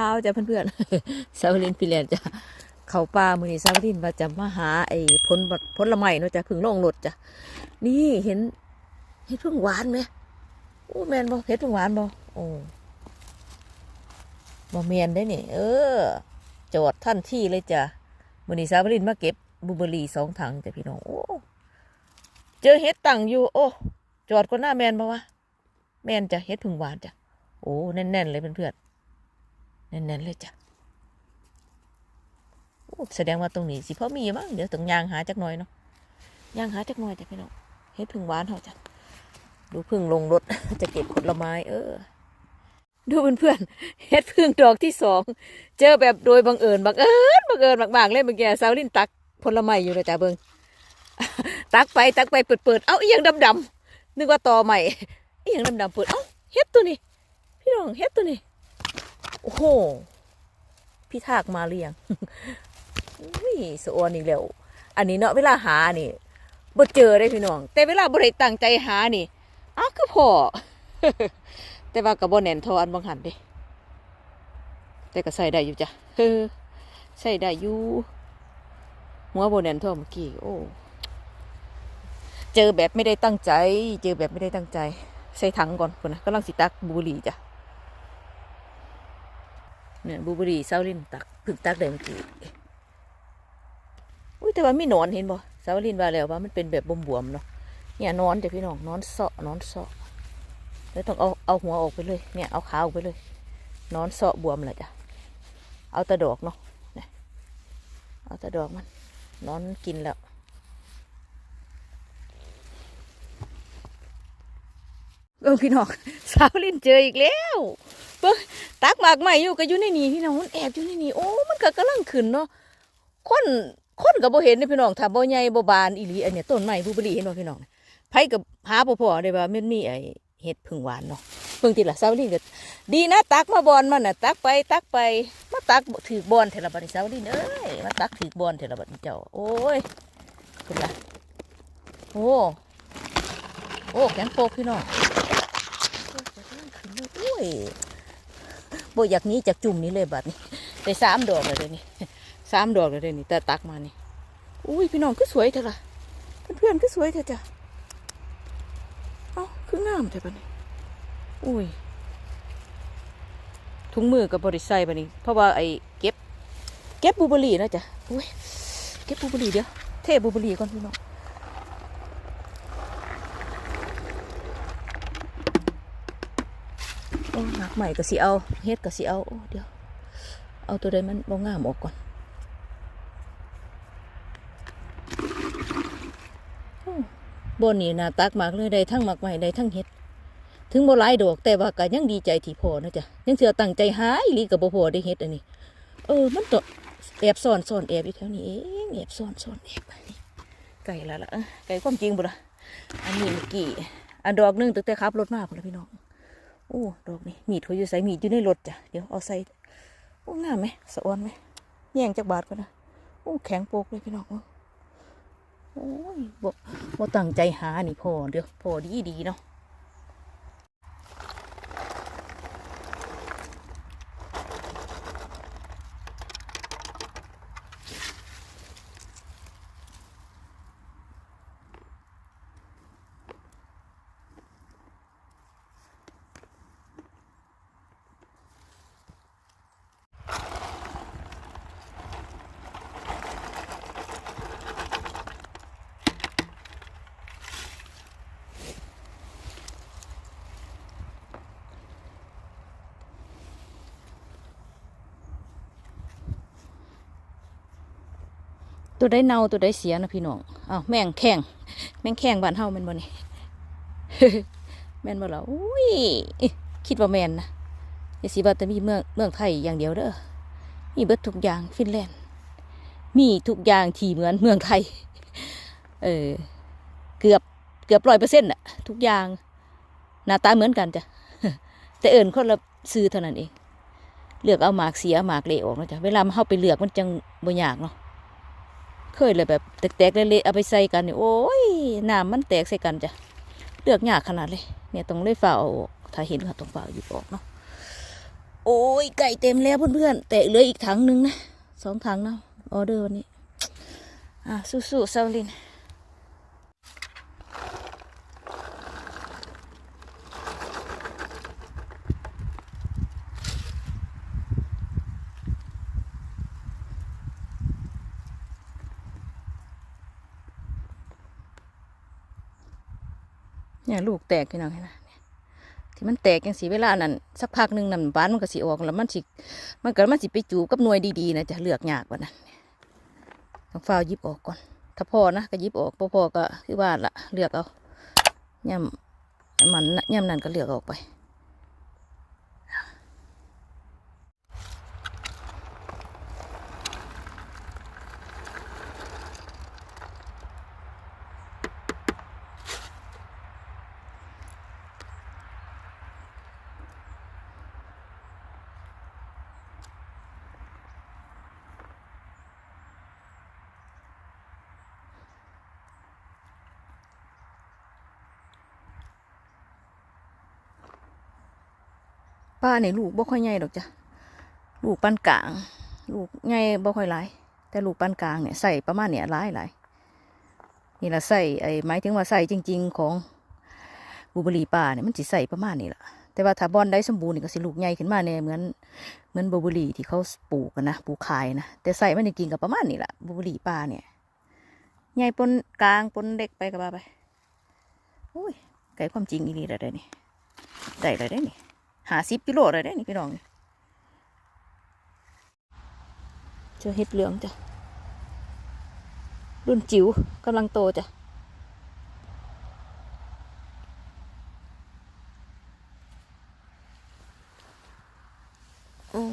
ช้าจ้ะเพื่อนๆสาวลินฟิแลนจ้ะเขาป่ามือนี่สาวลินว่าจะมาหาไอ้ผลบัดผลไม้เนาะจ้ะพึ่งลงรถจ้ะนี่เห็นเห็ดพึ่งหวานไหมโอ้แมนบ่เห็ดพึ่งหวานบ่โอ้บ่แมนได้นี่เออจอดท่านที่เลยจ้ะมือนี่สาวลินมาเก็บบูเบอรี่สองถังจ้ะพี่น้องโอ้เจอเห็ดตั้งอยู่ โอ้จอดก็หน้าแมนบ่วะแมนจ้ะเห็ดพึ่งหวานจ้ะโอ้แน่นๆเลยเพื่อนๆ แน่นๆเลยจ้ะแสดงว่าตรงนี้สิพ่อมีมั้งเดี๋ยวต้องยางหาจักหน่อยเนาะยางหาจักหน่อยจ้ะพี่น้องเฮ็ดพึ่งหวานเฮาจ้ะดูพึ่งลงรถ จะเก็บผลไม้ เออ ดูเพื่อนๆเฮ็ดพึ่งดอกที่สองเจอแบบโดยบังเอิญบังเอิญบังเอิญมากๆเลยเมื่อกี้สาวลินตักผลไม้อยู่เลยจ้ะเบิงตักไปตักไปเปิดเปิดๆเอ้าอีหยังดำๆนึกว่าตอใหม่อีหยังดำๆเปิดเอ้าเฮ็ดตัวนี้พี่น้องเฮ็ดตัวนี้ โอ้โห พี่ทากมาเรียงอุ้ยสะออนอีกแล้ว อันนี้เนาะเวลาหานี่บ่เจอได้พี่น้อง แต่เวลาบ่ได้ตั้งใจหานี่อ้าวคือพอแต่ว่าก็บ่แน่นทออันบางหันด้แต่ก็ใส่ได้อยู่จ้ะเออใส่ได้อยู่หัวบ่แนนท่าเมื่อกี้โอ้เจอแบบไม่ได้ตั้งใจ เจอแบบไม่ได้ตั้งใจ ใส่ถังก่อนคนนะกำลังสิตักบุหรี่จ้ะ เนี่ยบูเบอรี่เซาลินตักพึ่งตักได้เมื่อกี้อุ้ยแต่ว่ามีหนอนเห็นบ่เซาลินว่าแล้วว่ามันเป็นแบบบวมๆเนาะเนี่ยนอนจ้ะพี่น้องนอนเสาะนอนเสาะแล้วต้องเอาเอาหัวออกไปเลย เนี่ยเอาขาออกไปเลย นอนเสาะบวมแหละจ้ะเอาต่ดอกเนาะเนี่ยเอาต่ดอกมันนอนกินแล้วเออพี่น้องสาวลินเจออีกแล้ว เบิ่งตักหมากใหม่อยู่ก็อยู่ในนี่พี่น้องมันแอบอยู่ในนี่โอ้มันก็กำลังขึ้นเนาะคนคนก็บ่เห็นนี่พี่น้องถ้าบ่ใหญ่บ่บานอีหลีอันเนี้ยต้นไม้บลูเบอร์รี่เห็นบ่พี่น้องไผก็หาบ่พอได้ว่ามันมีไอ้เห็ดพึ่งหวานเนาะเพิ่งติละสาวลินก็ดีนะตักมาบอนมันน่ะตักไปตักไปมาตักถือบอนเถอะละบัดนี้สาวลินเอ้ยมาตักถือบอนเถอะละบัดนี้เจ้าโอ้ยขึ้นละโอ้โอ้แข็งโปกพี่น้องโอ้ย บ่อยากนี้จากจุ่มนี้เลยแบัดนี้ได้สามดอกเลยเดี๋ยวนี้สามดอกเลยเดี๋ยวนี้แต่ตักมานี่อุ้ยพี่น้องคือสวยเถอะล่ะเพื่อนๆคือสวยเถอะจ้ะเอ้าคืองามเถอะบัดนี้อุ้ยถุงมือกับบริใส่บัดนี้เพราะว่าไอ้เก็บ เก็บบูเบอรี่นะจ๊ะอุ้ยเก็บบูเบอรี่เดี๋ยวเทบูเบอรี่ก่อนพี่น้องโอ้หนัก ใหม่ก็สิเอาเฮ็ดก็สิเอาเดี๋ยว เอาตัวใดมันบ่งามออกก่อนบนนี่น่าตักมากเลยได้ทั้งหมักใหม่ได้ทั้งเฮ็ด ถึงบ่หลายดอกแต่ว่าก็ยังดีใจที่พอนะจ๊ะยังเสือตั้งใจหาอีหลีกับบ่พอได้เฮ็ดอันนี้ เออ มันตัแอบซ่อนซ่อนแอบอยู่แถวนี้เองแอบซ่อนซ่อนแอบไปนี่ไก่ละละไก่ความจริงบ่ล่ะอันนี้เมื่อกี้อันดอกหนึงตั้งแต่ขับรถมาพุ่นละพี่น้อง โอ้ดอกนี่มีดเขาอยู่ใส่มีดอยู่ในรถจ้ะเดี๋ยวเอาใส่โอ้งามไหมสะออนไหมแย่งจากบาทก็นะโอ้แข็งโปกเลยพี่น้องเอ้ยโอ้ยบ่บ่ตั้งใจหานี่พอเดี๋ยวพอดีดีเนาะ ตัวได้เน่าตัวได้เสียนะพี่น้องอ้าวแม่งแข้งแม่งแข้งบ้านเฮาแม่นบ่นี่แม่นบ่ล่ะอุ้ยคิดว่าแม่นนะอย่าสิว่าแต่มีเมืองเมืองไทยอย่างเดียวเด้อมีเบิดทุกอย่างฟินแลนด์มีทุกอย่างที่เหมือนเมืองไทย เออ เกือบเกือบร้อยเปอร์เซ็นต์อะทุกอย่างหน้าตาเหมือนกันจ้ะแต่เอิญคนละซื้อเท่านั้นเอง เลือกเอาหมากเสียหมากเละออกนะจ้ะเวลามาเข้าไปเลือกมันจังบ่ยากเนาะ เคยเลยแบบแตกๆเละๆเอาไปใส่กันนี่โอ้ยน้ำมันแตกใส่กันจ้ะเลือกยากขนาดเลย เนี่ยต้องเลยฝ่าอาอกถ้าเห็นค่ะต้องฝ่าหยิบออกเนาะโอ้ยไก่เต็มแล้วเพื่อนๆแต่เหลืออีกถังนึงนะสองถังเนาะออเดอร์วันนี้อะสู้ๆซาลิน ลูกแตกพี่น้องเห็นไหมที่มันแตกยังสีเวลานั้นสักพักหนึ่งนั่นบ้านมันก็สีออกแล้วมันสิมันก็มันสิไปจูบกับหน่วยดีๆนะจะเลือกยากกว่านั้นต้องฝ้าวยิบออกก่อน ถ้าพอนะก็ยิบออกพอพอก็คือว่าละเลือกเอาย่ำมันน่ะย่ำนั่นก็เลือกออกไป ป้าเนี่ยลูกบ่ค่อยใหญ่ดอกจ้ะลูกปานกลาง ลูกใหญ่บ่ค่อยหลาย แต่ลูกปานกลางเนี่ยใส่ประมาณเนี่ยหลายหลายนี่ละใส่ไอ้หมายถึงว่าใส่จริง ๆ ของบูเบอรี่ป่าเนี่ยมันสิใส่ประมาณนี้ละแต่ว่าถ้าบอนได้สมบูรณ์นี่ก็สิลูกใหญ่ขึ้นมาเนี่ยเหมือนเหมือนบูเบอรี่ที่เขาปลูกกันนะปลูกขายนะแต่ใส่มันจริงๆก็ประมาณนี้ละบูเบอรี่ป่าเนี่ยใหญ่ปนกลางปนเล็กไปก็ว่าไปโอ้ยไก่ความจริงอีนี่ละได้นี่ได้เลยได้นี่ หาสิบกิโลเลยได้นี่พี่น้องเจอเห็ดเหลืองจ้ะ รุ่นจิ๋วกำลังโตจ้ะอ๋อ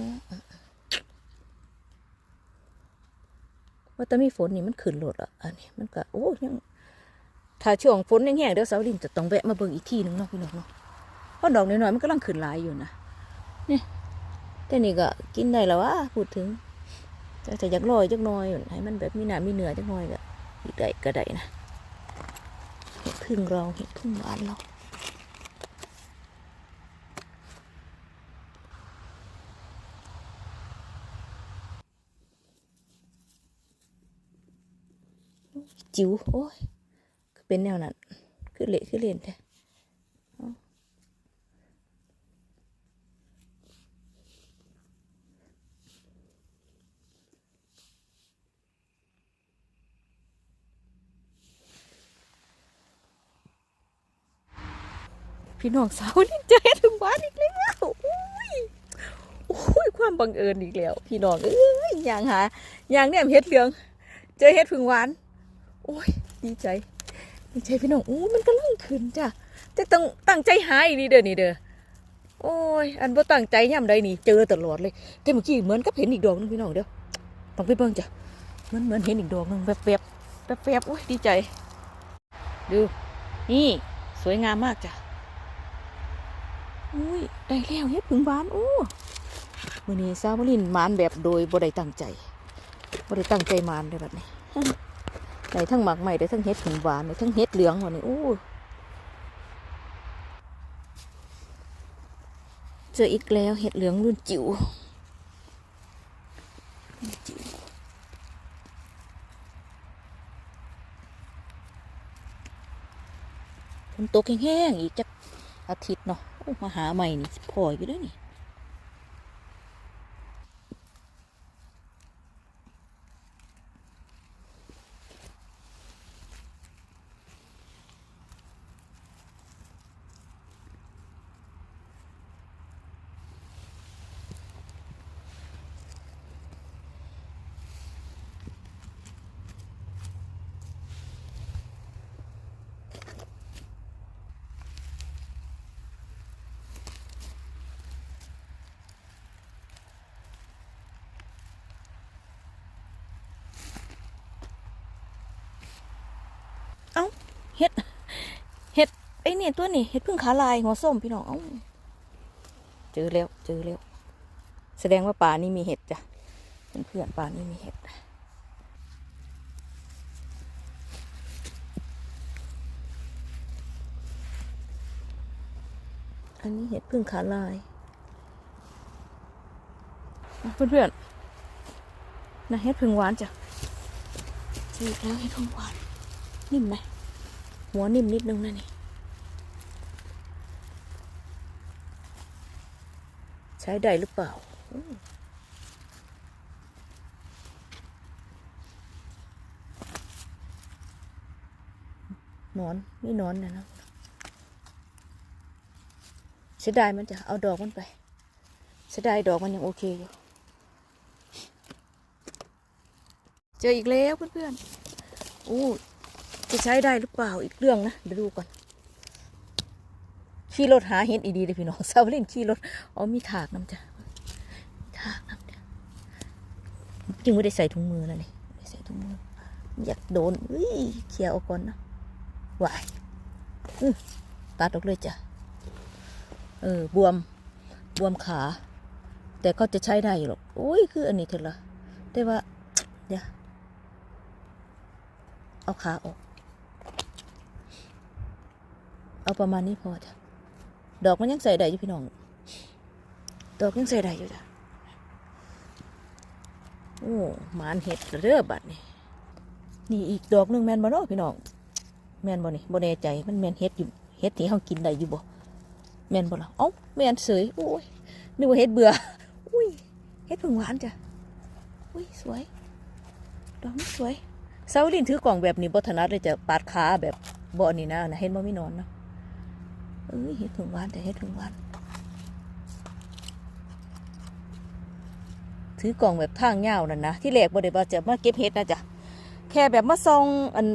ว่าแต่มีฝนนี่มันขึ้นโหลดอะ อันนี้มันก็ โอ้ยังถ้าช่วงฝนแห้งๆเดี๋ยวเสาวลินจะต้องแวะมาเบิ่งอีกทีหนึงเนาะพี่น้องเนาะ เพราะดอกน้อยๆมันกำลังขึ้นหลายอยู่นะเนี่ยแต่นี่ก็กินได้แล้ววะพูดถึงแต่อยากลอยจักน้อยให้มันแบบมีหนามีเนื้อจักน้อยก็ได้ก็ได้นะเห็ดพึ่งเราเห็ดพึ่งหวานเราจิ๋วโอ้ยเป็นแนวนั้น คือเละคือเล่นแท้ พี่น้องสาวนี่เจอถึงบ้านอีกแล้วโอ้ยโอ้ยความบังเอิญอีกแล้ว พี่น้องเอ้ยอย่างหาอย่างเนี่ยเฮ็ดเหลือง เจอเฮ็ดผึ่งหวานโอ้ยดีใจดีใจพี่น้องอู้มันก็ลังขึ้นจ้ะแต่ต้องตั้งใจหาอีนี่เด้อนี่เด้อโอ้ยอันบ่ตั้งใจย่ำใดนี่เจอตลอดเลย แต่เมื่อกี้เหมือนกับเห็นอีกดอกนึงพี่น้องเด้อต้องไปเบิ่งจ้ะเหมือนเหมือนเห็นอีกดอกนึงแบบแบบแบบแบบๆโอ้ยดีใจ ดู นี่สวยงามมากจ้ะ อุ้ยได้แล้วเฮ็ดผึ่งบานโอ้มื้อนี้ซาบลินมานแบบโดยบ่ได้ตั้งใจบ่ได้ตั้งใจมานเลยแบบนี้ได้ทั้งหมากใหม่ได้ทั้งเฮ็ดผึ่งบานได้ทั้งเฮ็ดเหลืองวันนี้โอ้เจออีกแล้วเห็ดเหลืองรุ่นจิ๋วรุ่นจิ๋วฝนตกแห้งๆอีกจักอาทิตย์เนาะ มาหาใหม่นี่พออยู่ด้วยนี่ เอ้าเห็ด เห็ดไอ้เนี่ยตัวนี้เห็ดพึ่งขาลายหัวส้มพี่น้องเจอแล้วเจอแล้วแสดงว่าป่านี่มีเห็ดจ้ะเพื่อนๆป่านี่มีเห็ดอันนี้เห็ดพึ่งขาลายอะเพื่อนๆนะเฮ็ดพึ่งหวานจ้ะเจออีกแล้วเฮ็ดพึ่งหวาน นิ่มไหมหัวนิ่มนิดนึงนะนี่ ช้ได้หรือเปล่าหนอนนี่นอนนะนะเสียดายมันจะเอาดอกมันไปเสียดายดอกมันยังโอเคอยู่เจออีกแล้วเพื่อนๆโอ้จะใช้ได้หรือเปล่าอีกเรื่องนะเดี๋ยวดูก่อน ขี่รถหาเห็ดอีดีเลยพี่น้องซาวลินขี่รถอ๋อมีถากน้ำจ้ะถากน้ำจ้ะจึงไม่ได้ใส่ถุงมือแล้วนี่ไม่ได้ใส่ถุงมืออยากโดนอุ้ยเคลียออกก่อนนะวายตัดออกเลยจ้ะเออบวมบวมขา แต่ก็จะใช้ได้อยู่หรอกโอ้ยคืออันนี้เถอะละแต่ว่าเดี๋ยวเอาขาออก เอาประมาณนี้พอจ้ะ ดอกมันยังใส่ได้อยู่พี่น้อง ดอกยังใส่ได้อยู่จ้ะโอ้หมานเห็ดเรือบัดนี่นี่อีกดอกหนึงแมนบ่เนาะพี่น้องแมนบ่นี่บ่แน่ใจมันแมนเห็ดอยู่เห็ดที่เฮากินได้อยู่บ่แมนบ่ล่ะเอ้าแมนเสยโอ้ยนึกว่าเห็ดเบื่ออุ้ยเห็ดผึ่งหวานจ้ะอุ้ยสวยดอกนี้สวยเซาลินถือกล่องแบบนี้บ่ถนัดเลยจะปาดขาแบบบอนนี่นะนะเห็นบ่มีนอนเนาะ เอ้ยเห็ดผึ่งวานแต่เห็ดผึ่งวานถือกล่องแบบทางเงาวนั่นนะที่แรกบ่ได้ว่าจะมาเก็บเห็ดนะจ๊ะแค่แบบมาซองอัน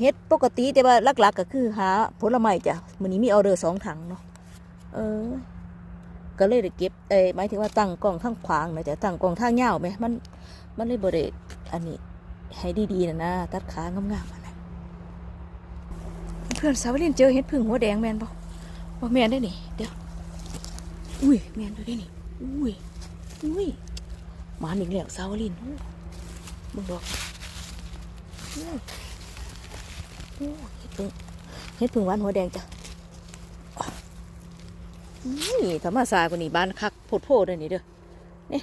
เห็ดปกติแต่ว่าหลักๆ ก็คือหาผลไม้จ้ะมื้อนี้มีออเดอร์สองถังเนาะเออ ก็เลยได้เก็บเอ้ยหมายถึงว่าตั้งกล่องทางขวางนะจ๊ะตั้งกล่องทางเงาวไหมมันมันเลยบ่ได้อันนี้ให้ดีๆนะนะตัดขางามๆอะนะเพื่อนสาวเรียนเจอเห็ดผึ่งหัวแดงแม่นบ่าแมนได้นี่เดี๋ยวอุ้ยแมนดูได้นี่อุ้ยอุ้ยหมาหนึ่งแล้วสาวลินมึงบอกอู้อู้เฮ็ดพิ่งเฮ็ดพิ่งหวานหัวแดงจ้ะนี่ธรรมศาสตร์กว่านี้บ้านคักโพดโพดเลยนี่เด้อนี่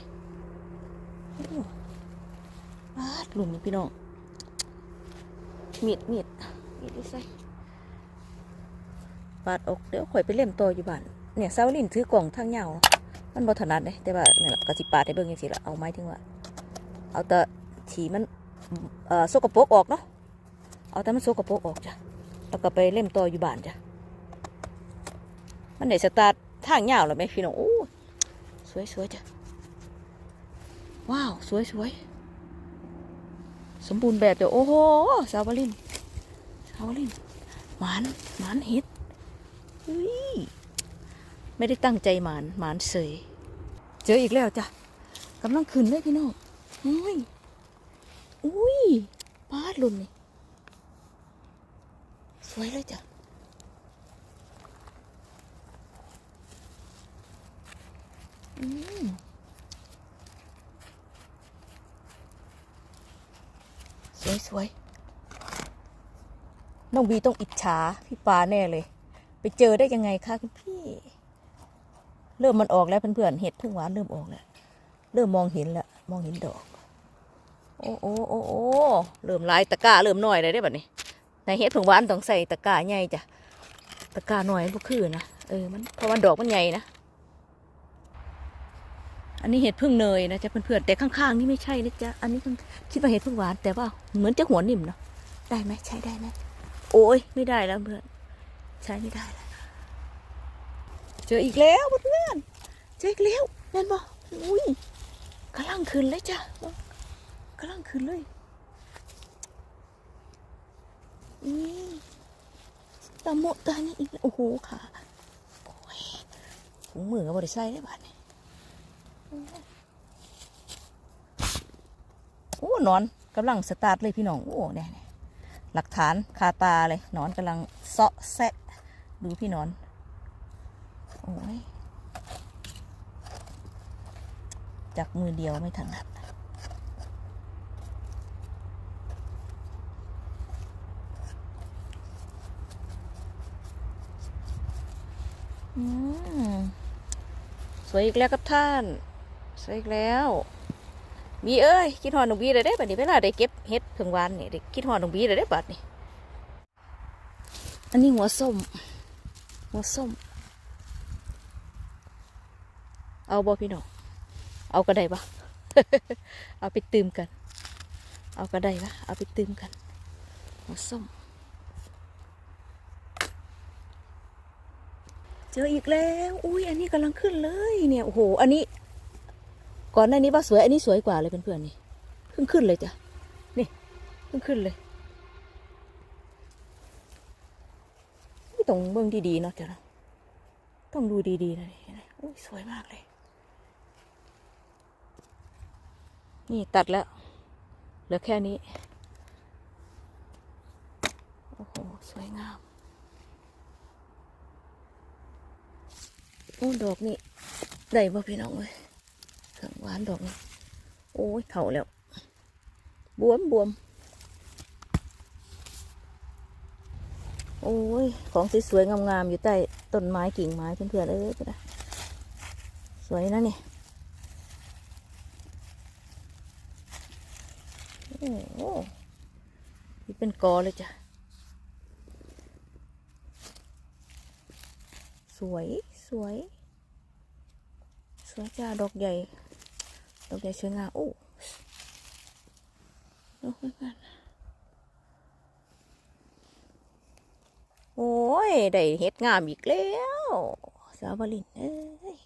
อู้าดหลุมนี่พี่น้องมีดมีดมีดที่ใส่ ปาดออกเดี๋ยวข่อยไปเล่มต่ออยู่บ้านเนี่ยซาลินถือกล่องทางยาวมันบ่ถนัดเลยแต่ว่าเนี่นแหละกสิปาดให้เบิ่งจังซี่ละเอาไม้ถึงว่าเอาแต่ถีมันเอ่อสกปรกออกเนาะเอาแต่มันสกปรกออกจ้ะแล้วก็ไปเล่มต่ออยู่บ้านจ้ะมันได้สตาร์ททางยาวแล้วไหมพี่น้องโอ้สวยสวยจ้ะว้าวสวยสวยสมบูรณ์แบบเดี๋ยวโอ้โหสาวลินสาวลินหมานหมานฮ็ดอุ๊ย ไม่ได้ตั้งใจหมานหมานเสยเจออีกแล้วจ้ะกำลังขึ้นเลยพี่น้องอุ้ยอุ้ยปาดหลุนนี่สวยเลยจ้ะอืมสวยสวยน้องบีต้องอิจฉาพี่ปาแน่เลย ไปเจอได้ยังไงคะคุณพี่ เริ่มมันออกแล้วเพื่อนๆเห็ดพึ่งหวานเริ่มออกแล้วเริ่มมองเห็นแล้วมองเห็นดอก โอ้โอ้โอ้โอ้เริ่มลายตะกร้าเริ่มน้อยเลยได้แบบนี้ในเห็ดพึ่งหวานต้องใส่ตะกร้าใหญ่จ้ะตะกร้าน้อยบ่คือนะเออมันเพราะว่าดอกมันใหญ่นะอันนี้เห็ดพึ่งเนยนะจ๊ะเพื่อนๆแต่ข้างๆนี่ไม่ใช่นะจ๊ะอันนี้คิดว่าเห็ดพึ่งหวานแต่ว่าเหมือนจะหัวนิ่มเนาะได้ไหมใช้ได้ไหมโอ้ยไม่ได้แล้วเพื่อน ใช้ไม่ได้แล้วเจออีกแล้วเพื่อนเจออีกแล้วแม่นบอกอุ้ยกำลังขึ้นเลยจ้ะกำลังขึ้นเลยอืมตาโมตานี่อีกโอ้โหค่ะโอ้ยถุงมือกับบริใส่ได้บ้าดนี่โอ้หนอนกำลังสตาร์ทเลยพี่น้องโอ้เนี่ยเนี่หลักฐานคาตาเลยนอนกำลังเซาะแซะ ดูพี่นอน โอ้ยจากมือเดียวไม่ถนัดสวยอีกแล้วครับท่าน สวยอีกแล้วบีเอ้ยคิดหอดหนุ่มบีเลยได้บัดนี้เวลาได้เก็บเห็ดเพิ่งวานนี่ได้คิดหอดหนุ่มบีเลยได้บัดนี้อันนี้หัวส้ม หัวส้ม เอาบ่พี่น้อง เอาก็ได้ปะเอาไปตืมกัน เอาก็ได้ปะเอาไปตืมกันหัวส้ม เจออีกแล้ว อุ้ยอันนี้กำลังขึ้นเลยเนี่ย โอ้โห อันนี้ ก่อนหน้านี้ว่าสวย อันนี้สวยกว่าเลยเพื่อนๆนี่เพิ่งขึ้นเลยจ้ะ นี่เพิ่งขึ้นเลยไม่ ต้องเบิ่งดีๆเนาะเจ้ะเนาะต้องดูดีๆนะนี่อุ้ยสวยมากเลย นี่ตัดแล้ว เหลือแค่นี้ โอ้โห สวยงาม โอ้ดอกนี่ได้บ่พี่น้องเลยเครื่องหวานดอกนี่โอ้ยเข่าแล้ว บวมบวม โอ้ย ของสวยๆงามๆอยู่ใต้ต้นไม้กิ่งไม้เพื่อนๆเอ้ยไปนะสวยนะนี่โอ้โหเป็นกอเลยจ้ะ สวยสวย สวยจ้า ดอกใหญ่ ดอกใหญ่สวยงามโอ้ดอกเพื่อนๆ โอ้ย ได้เห็ดงามอีกแล้วสาวบลินเอ้ย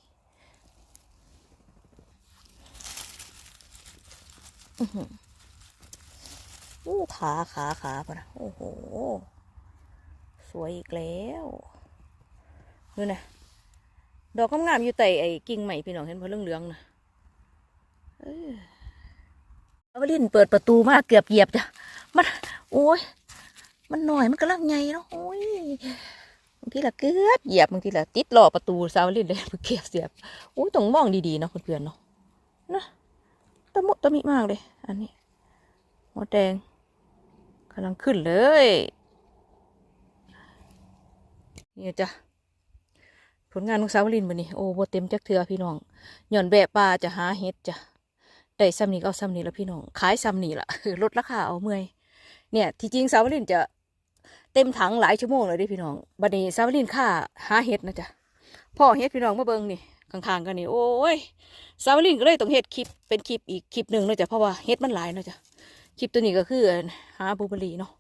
อู้ขาขาขาปะนะโอ้โห สวยอีกแล้วดูนะดอกงามๆอยู่ใต้ไอ้กิ่งใหม่พี่น้องเห็นเพราะเหลืองๆนะเออเอาไปเล่นเปิดประตูมาเกือบเหยียบจ้ะมันโอ้ย มันหน่อยมันกำลังใหญ่เนาะโอ้ยบางทีละเกือบเหยียบบางทีละติดหล้อประตูสาวเล่นเลยเกือบเสียบโอ้ยต้องมองดีๆเนาะเพื่อนๆเนาะนะตะมุตะมิมากเลย อันนี้หัวแดงกำลังขึ้นเลยนี่จ้ะผลงานของสาวลินบันนี้โอ้บ่เต็มจักเทือพี่น้องหย่อนแบะปลาจะหาเห็ดจ้ะได้ซ้ำนี้ก็เอาซ้ำนี้ละพี่น้องขายซ้ำนี้ละลดราคาเอาเมื่อยเนี่ยที่จริงสาวลินจะ เต็มถังหลายชั่วโมงเลยดิพี่น้องบัดนี้สาวลินค่าหาเห็ดนะจ๊ะพ่อเห็ดพี่น้องมาเบิ่งนี่ข้างๆกันนี่โอ้ยสาวลินก็เลยต้องเห็ดคลิปเป็นคลิปอีกคลิปหนึ่งนะจ๊ะเพราะว่าเห็ดมันหลายนะจ๊ะคลิปตัวนี้ก็คือหาบูเบอรี่เนาะ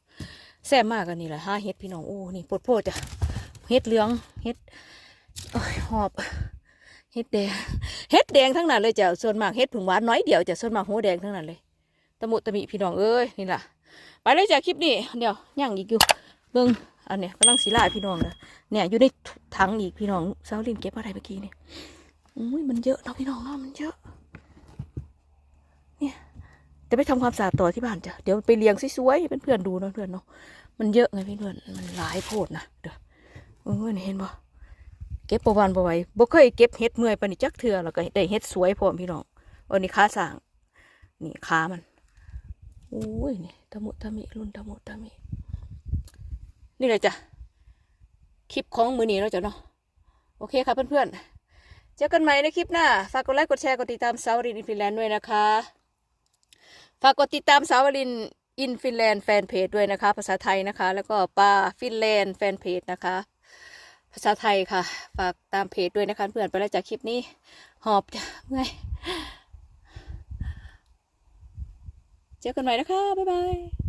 แซ่บมากกันนี่แหละหาเห็ดพี่น้องโอ้นี่โพดโพดจ้ะเห็ดเหลืองเห็ดหอบเฮ็ดแดงเฮ็ดแดงทั้งนั้นเลยจ้ะส่วนมากเฮ็ดผึ่งหวานน้อยเดียวจ้ะส่วนมากหัวแดงทั้งนั้นเลยตะมุตะมิพี่น้องเอ้ยนี่ล่ะ ไปเลยจ้ะคลิปนี้เดี๋ยวย่างอีกอยู่ เบิ่งอันเนี้ยกำลังสีลายพี่น้องนะเนี่ยอยู่ในถังอีกพี่น้องสาวลินเก็บอะไรเมื่อกี้นี่อุ้ยมันเยอะเนาะพี่น้องเนาะมันเยอะ เนี่ยจะไปทำความสะอาดต่อที่บ้านจ้ะเดี๋ยวไปเลี้ยงสวยๆเพื่อนๆดูเนาะเพื่อนเนาะมันเยอะไงพี่เพื่อนมันหลายโพดนะเด้อเออนี่เห็นบ่เก็บประวันประไว้บ่เคยเก็บเห็ดเมื่อยปนนี้จักเทื่อแล้วก็ได้เห็ดสวยพร้อมพี่น้องอันนี้ขาสร้างนี่ขามันโอ้ยนี่ตะมุตะมิรุ่นตะมุตะมิ นี่เลยจ้ะคลิปของมือนี้เราะจ้ะเนาะโอเคค่ะเพื่อนๆเจอกันใหม่ในคลิปหน้าฝากกดไลค์กดแชร์กดติดตามสาวรินอินฟินแลนด์ด้วยนะคะฝากกดติดตามสาวรินอินฟินแลนด์แฟนเพจด้วยนะคะ ภาษาไทยนะคะ แล้วก็ปลาฟินแลนด์แฟนเพจนะคะ ภาษาไทยค่ะ ฝากตามเพจด้วยนะคะเพื่อนไปแล้วจากคลิปนี้หอบจ้ะเมื่อยเจอกันใหม่นะคะ บ๊ายบาย